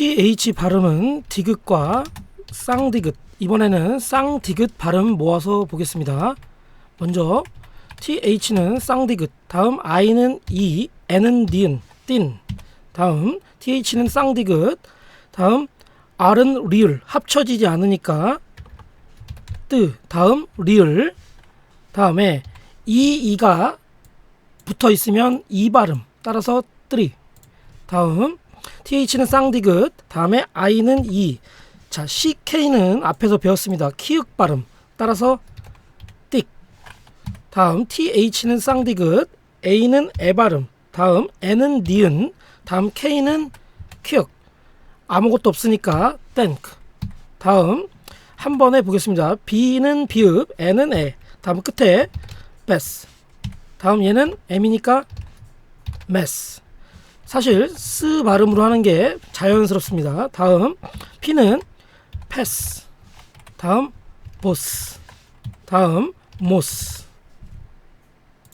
th 발음은 디귿과 쌍디귿. 이번에는 쌍디귿 발음 모아서 보겠습니다. 먼저 th는 쌍디귿 다음 i는 이 n은 니은 띤 다음 th는 쌍디귿 다음 r은 리을. 합쳐지지 않으니까 뜨 다음 리을. 다음에 이 이가 붙어 있으면 이 발음. 따라서 뜨리. 다음 th는 쌍디귿 다음에 i는 이 자, CK는 앞에서 배웠습니다. 키읔 발음. 따라서 띡. 다음 TH는 쌍디귿, A는 에 발음. 다음 N은 니은, 다음 K는 키읔. 아무것도 없으니까 땡크. 다음 한 번에 보겠습니다. B는 비읍, N은 에. 다음 끝에 베스. 다음 얘는 M이니까 메스. 사실 스 발음으로 하는 게 자연스럽습니다. 다음 P는 패스. 다음 보스. 다음 모스